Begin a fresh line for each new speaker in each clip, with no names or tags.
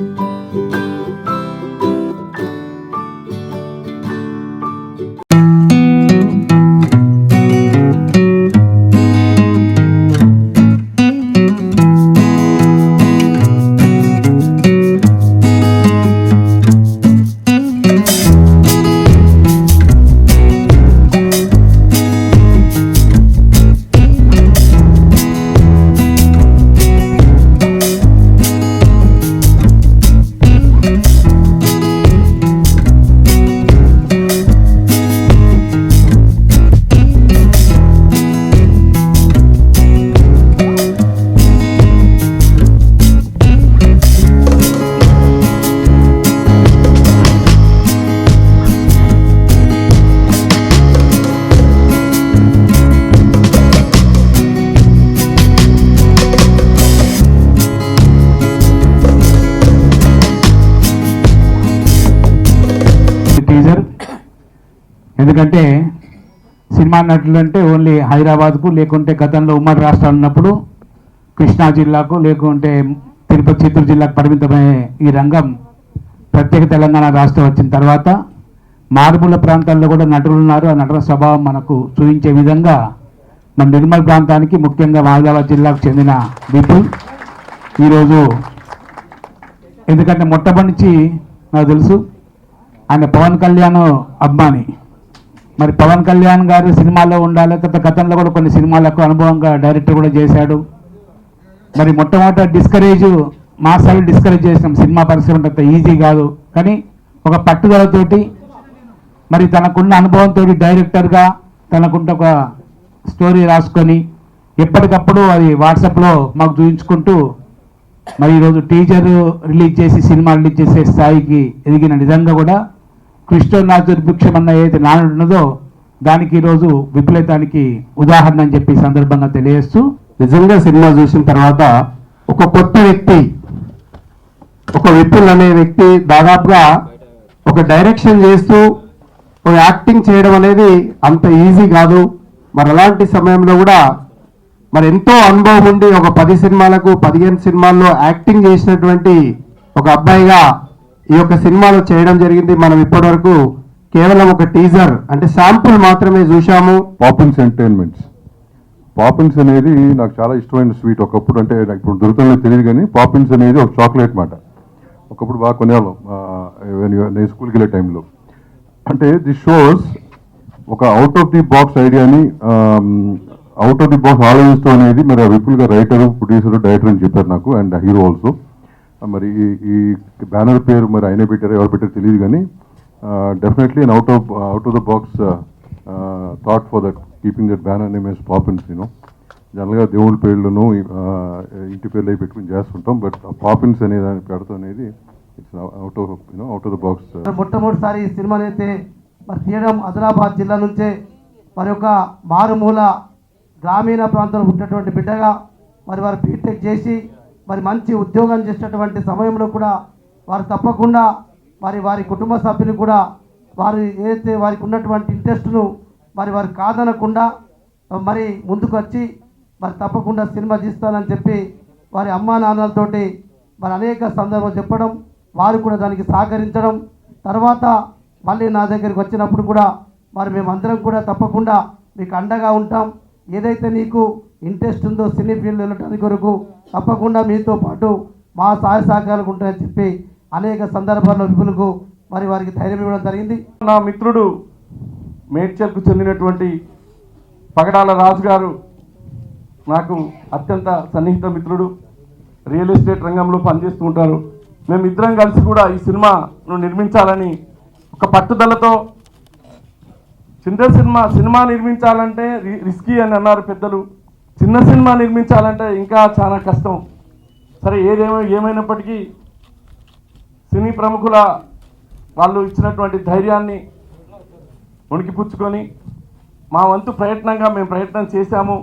Teaser ఎందుకంటే cinema నటులు అంటే ఓన్లీ హైదరాబాద్కు లేకుంటే గతంలో ఉమ్మడి రాష్ట్రాలు ఉన్నప్పుడు కృష్ణా జిల్లాకు లేకుంటే తిరుపతి చిత్తూరు జిల్లాకు పరిమితమయ్యే ఈ రంగం ప్రత్యేక తెలంగాణ రాష్ట్రం వచ్చిన తర్వాత మారుమూల ప్రాంతాల్లో కూడా నటులు ఉన్నారు. ఆ నటుల స్వభావం మనకు చూపించే విధంగా మన నిర్మల్ ప్రాంతానికి ముఖ్యంగా ఆదిలాబాద్ జిల్లాకు చెందిన విపుల్ ఈరోజు ఎందుకంటే మొట్టమొదటి నాకు తెలుసు ఆయన పవన్ కళ్యాణ్ అభిమాని మరి పవన్ కళ్యాణ్ గారు సినిమాలో ఉండాలి తర్వాత గతంలో కూడా కొన్ని సినిమాలకు అనుభవంగా డైరెక్టర్ కూడా చేశాడు. మరి మొట్టమొదట డిస్కరేజ్ మా సైడ్ డిస్కరేజ్ చేసినాం. సినిమా పరిశ్రమ అంత ఈజీ కాదు. కానీ ఒక పట్టుదలతోటి మరి తనకున్న అనుభవంతో డైరెక్టర్గా తనకుంట ఒక స్టోరీ రాసుకొని ఎప్పటికప్పుడు అది వాట్సాప్లో మాకు చూపించుకుంటూ మరి ఈరోజు టీజర్ రిలీజ్ చేసి సినిమా రిలీజ్ చేసే స్థాయికి ఎదిగిన నిజంగా కూడా కృష్ణ దుర్భిక్షం అన్న ఏదైతే నానుడు ఉన్నదో దానికి ఈరోజు విఫలితానికి ఉదాహరణ అని చెప్పి సందర్భంగా తెలియజేస్తూ
నిజంగా సినిమా చూసిన తర్వాత ఒక కొత్త వ్యక్తి ఒక విపుల్ అనే వ్యక్తి దాదాపుగా ఒక డైరెక్షన్ చేస్తూ ఒక యాక్టింగ్ చేయడం అనేది అంత ఈజీ కాదు. మరి అలాంటి సమయంలో కూడా మరి ఎంతో అనుభవం ఉండి ఒక పది సినిమాలకు పదిహేను సినిమాల్లో యాక్టింగ్ చేసినటువంటి ఒక అబ్బాయిగా ఈ యొక్క సినిమాలో చేయడం జరిగింది మనం ఇప్పటివరకు కేవలం ఒక టీజర్ అంటే శాంపుల్ మాత్రమే చూశాము.
Poppins entertainments. పాపిన్స్ అనేది నాకు చాలా ఇష్టమైన స్వీట్ ఒకప్పుడు అంటే నాకు ఇప్పుడు దొరుకుతుందో తెలియదు కానీ పాపిన్స్ అనేది ఒక చాక్లెట్ మాట. ఒకప్పుడు బాగా కొనేవాళ్ళం నేను స్కూల్కి వెళ్ళే టైంలో. అంటే ది షోస్ ఒక అవుట్ ఆఫ్ ది బాక్స్ ఐడియాని అవుట్ ఆఫ్ ది బాక్స్ ఆలోచిస్తాం అనేది మరి విపుల్గా రైటర్ ప్రొడ్యూసర్ డైరెక్టర్ అని చెప్పారు నాకు అండ్ హీరో ఆల్సో మరి ఈ- ఈ బ్యానర్ పేరు మరి ఆయన పెట్టారు ఎవరు పెట్టారు తెలియదు కానీ definitely an out of out of the box thought for that keeping that banner name as Poppins నేను జనరల్గా దేవుడి పేర్లను ఇంటి పేర్లు అవి పెట్టుకుని చేస్తుంటాం బట్ పాపిన్స్ అనే దాన్ని పెడతాం అనేది it's out of you know out of the box
మొట్టమొదటిసారి ఈ సినిమాని అయితే మరి తీయడం ఆదిలాబాద్ జిల్లా నుంచే మరి ఒక మారుమూల గ్రామీణ ప్రాంతంలో ఉన్నటువంటి బిడ్డగా మరి వారు బీటెక్ చేసి మరి మంచి ఉద్యోగం చేసినటువంటి సమయంలో కూడా వారు తప్పకుండా మరి వారి కుటుంబ సభ్యులు కూడా వారు ఏదైతే వారికి ఉన్నటువంటి ఇంట్రెస్ట్ను మరి వారు కాదనకుండా మరి ముందుకు వచ్చి మరి తప్పకుండా సినిమా తీస్తానని చెప్పి వారి అమ్మా నాన్నలతోటి మరి అనేక సందర్భం చెప్పడం వారు కూడా దానికి సహకరించడం తర్వాత మళ్ళీ నా దగ్గరికి వచ్చినప్పుడు కూడా మరి మేమందరం కూడా తప్పకుండా మీకు అండగా ఉంటాం. ఏదైతే నీకు ఇంట్రెస్ట్ ఉందో సినీ ఫీల్డ్ వెళ్ళటానికి కొరకు తప్పకుండా మీతో పాటు మా సహాయ సహకారాలు ఉంటాయని చెప్పి అనేక సందర్భాల్లో విపులకు మరి వారికి ధైర్యం ఇవ్వడం జరిగింది.
నా మిత్రుడు మేడ్చల్కు చెందినటువంటి పగడాల రాజు గారు నాకు అత్యంత సన్నిహిత మిత్రుడు. రియల్ ఎస్టేట్ రంగంలో పనిచేస్తూ ఉంటారు. మేము ఇద్దరం కలిసి కూడా ఈ సినిమాను నిర్మించాలని ఒక పట్టుదలతో చిన్న సినిమా సినిమా నిర్మించాలంటే రి- రిస్కీ అని అన్నారు పెద్దలు. చిన్న సినిమా నిర్మించాలంటే ఇంకా చాలా కష్టం. సరే ఏదేమో ఏమైనప్పటికీ సినీ ప్రముఖుల వాళ్ళు ఇచ్చినటువంటి ధైర్యాన్ని ఉణికిపుచ్చుకొని మా వంతు ప్రయత్నంగా మేము ప్రయత్నం చేశాము.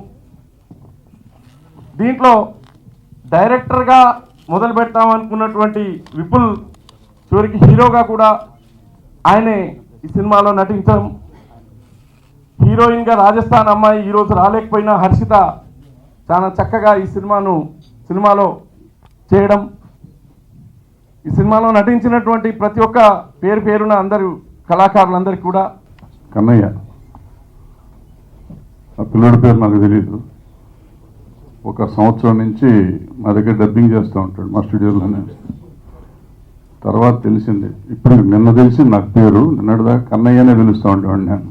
దీంట్లో డైరెక్టర్గా మొదలు పెడతామనుకున్నటువంటి విపుల్ చివరికి హీరోగా కూడా ఆయనే ఈ సినిమాలో నటించడం హీరోయిన్గా రాజస్థాన్ అమ్మాయి ఈరోజు రాలేకపోయినా హర్షిత చాలా చక్కగా ఈ సినిమాను సినిమాలో చేయడం ఈ సినిమాలో నటించినటువంటి ప్రతి ఒక్క పేరు పేరున అందరూ కళాకారులందరికీ కూడా
కన్నయ్య. ఆ పిల్లడి పేరు నాకు తెలియదు ఒక సంవత్సరం నుంచి మా దగ్గర డబ్బింగ్ చేస్తూ ఉంటాడు మా స్టూడియోలోనే. తర్వాత తెలిసింది. ఇప్పుడు నిన్న తెలిసింది నాకు పేరు నిన్నటిదాకా కన్నయ్యనే పిలుస్తూ ఉంటాడు నేను.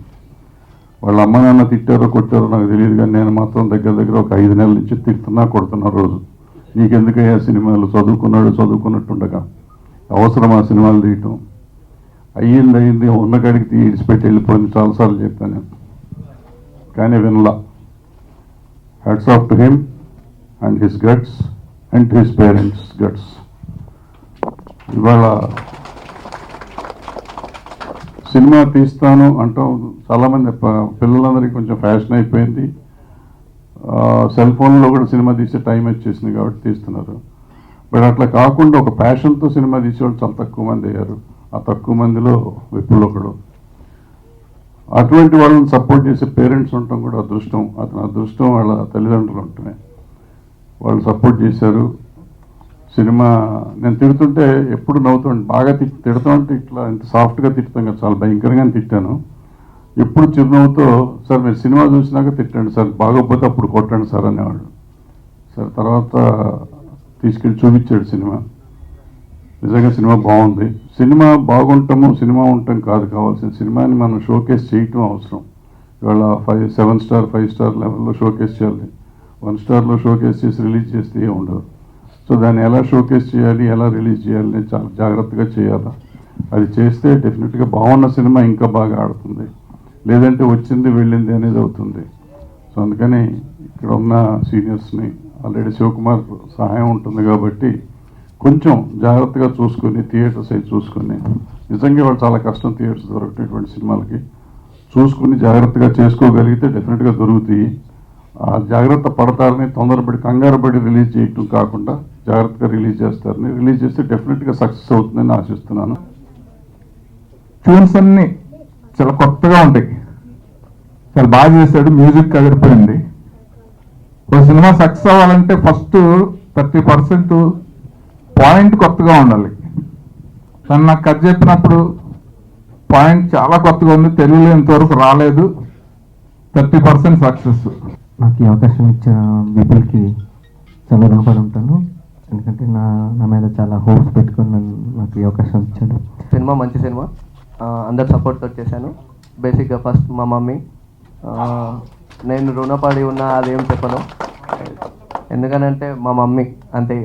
వాళ్ళ అమ్మ నాన్న తిట్టారో కొట్టారో నాకు తెలియదు కానీ నేను మాత్రం దగ్గర దగ్గర ఒక ఐదు నెలల నుంచి తిట్టున్నా కొడుతున్నా రోజు. నీకెందుకయ్యా సినిమాలు? చదువుకున్నాడు చదువుకున్నట్టుండగా. అవసరం ఆ సినిమాలు తీయటం. అయ్యింది అయ్యింది ఉన్న కాడికి పెట్టి వెళ్ళిపోయింది చాలాసార్లు చెప్పాను నేను. కానీ వినలా. Hats off to him and his guts and his parents guts ఇవాళ సినిమా తీస్తాను అంటాం చాలామంది పిల్లలందరికీ కొంచెం ఫ్యాషన్ అయిపోయింది. సెల్ ఫోన్లో కూడా సినిమా తీసే టైం వచ్చేసింది కాబట్టి తీస్తున్నారు. బట్ అట్లా కాకుండా ఒక ప్యాషన్తో సినిమా తీసేవాళ్ళు చాలా తక్కువ మంది అయ్యారు. ఆ తక్కువ మందిలో విపుల్ ఒకడు. అటువంటి వాళ్ళని సపోర్ట్ చేసే పేరెంట్స్ ఉండటం కూడా అదృష్టం. అతని అదృష్టం వాళ్ళ తల్లిదండ్రులు ఉంటున్నాయి వాళ్ళు సపోర్ట్ చేశారు. సినిమా నేను తిడుతుంటే ఎప్పుడు నవ్వుతుంటే బాగా తి తిడుతుంటే ఇట్లా ఇంత సాఫ్ట్గా తిడతాం కదా చాలా భయంకరంగా తిట్టాను. ఎప్పుడు చిరునవ్వుతో సార్ మీరు సినిమా చూసినాక తిట్టండి సార్ బాగోకపోతే అప్పుడు కొట్టండి సార్ అనేవాడు సార్ తర్వాత తీసుకెళ్ళి చూపించాడు సినిమా. నిజంగా సినిమా బాగుంది. సినిమా బాగుంటాము సినిమా ఉండటం కాదు. కావాల్సిన సినిమాని మనం షోకేస్ చేయటం అవసరం. ఇవాళ five seven star five star లెవెల్లో షోకేస్ చేయాలి. వన్ స్టార్లో షోకేస్ చేసి రిలీజ్ చేస్తే ఏం ఉండదు. సో దాన్ని ఎలా షోకేస్ చేయాలి ఎలా రిలీజ్ చేయాలి నేను చాలా జాగ్రత్తగా చేయాలి? అది చేస్తే డెఫినెట్గా బాగున్న సినిమా ఇంకా బాగా ఆడుతుంది. లేదంటే వచ్చింది వెళ్ళింది అనేది అవుతుంది. సో అందుకని ఇక్కడ ఉన్న సీనియర్స్ని ఆల్రెడీ శివకుమార్ సహాయం ఉంటుంది కాబట్టి కొంచెం జాగ్రత్తగా చూసుకొని థియేటర్స్ అవి చూసుకొని నిజంగా వాళ్ళు చాలా కష్టం థియేటర్స్ దొరకటటువంటి సినిమాలకి చూసుకుని జాగ్రత్తగా చేసుకోగలిగితే డెఫినెట్గా దొరుకుతాయి. జాగ్రత్త పడతారని తొందరపడి కంగారు పడి రిలీజ్ చేయటం కాకుండా జాగ్రత్తగా రిలీజ్ చేస్తారని. రిలీజ్ చేస్తే డెఫినెట్గా సక్సెస్ అవుతుందని ఆశిస్తున్నాను.
ట్యూన్స్ అన్నీ చాలా కొత్తగా ఉంటాయి. చాలా బాగా చేశాడు మ్యూజిక్ కదిరిపోయింది ఒక సినిమా సక్సెస్ అవ్వాలంటే ఫస్ట్ థర్టీ పర్సెంట్ పాయింట్ కొత్తగా ఉండాలి. తను నాకు కథ చెప్పినప్పుడు పాయింట్ చాలా కొత్తగా ఉంది తెలుగులో ఇంతవరకు రాలేదు. Thirty percent success.
నాకు ఈ అవకాశం ఇచ్చిన విపుల్కి చాలా రుణపడి ఉంటాను ఎందుకంటే నా నా మీద చాలా హోప్స్ పెట్టుకొని నన్ను నాకు ఈ అవకాశం ఇచ్చాడు.
సినిమా మంచి సినిమా. అందరు సపోర్ట్తో చేశాను. బేసిక్గా ఫస్ట్ మా మమ్మీ. నేను రుణపడి ఉన్నా అదేం చెప్పను. ఎందుకనంటే మా మమ్మీ అంతే